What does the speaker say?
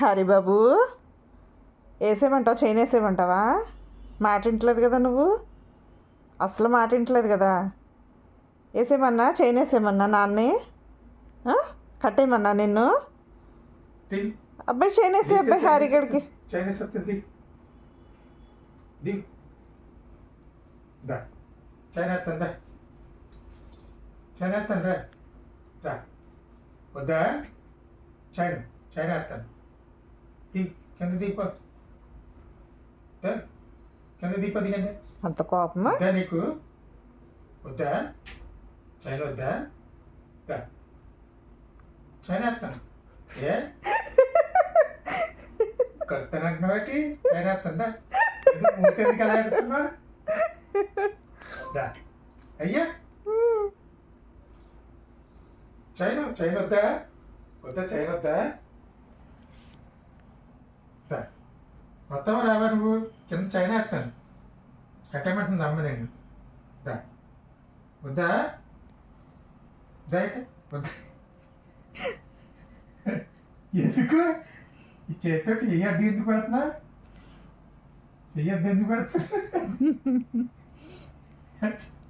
Haribabu వేసేయమంటావు? Chain వేసేయమంటావా? మాట వింటలేదు కదా నువ్వు? అసలు మాట వింటలేదు కదా? వేసేయమన్నా? చైన్ వేసేయమన్నా నాన్నే? ఆ? కట్టేయమన్నా నిన్ను. అబ్బాయి చైన్ వేసే అబ్బాయి హారిగడికి చైనా వస్తుంది దా. చైనా. వస్తుంది రా రా వద్దా చైనా చైనా వస్తాను ది కింద దీప దా కింద దీప దిగండి అంత కోపమా వద్దా నీకు వద్దా చైనా వద్దా దా చైనా వస్తాను ఏ కడతానంటున్నావాటి చైనా వస్తుందా మూతేది కదా ఆడుతున్నా దా అయ్యా చైనా చైనా వద్దా వద్దా చైనా వద్దా దా మొత్తం రావా నువ్వు? కింద చైనా వేస్తాను కట్టమంటుంది అమ్మ నేను. దా. వద్దా? అయితే. వద్దా. ఎందుకు? ఈ చేతితో చెయ్యి అడ్డు ఎందుకు పెడుతున్నా? చెయ్యి అడ్డు ఎందుకు పెడుతున్నా?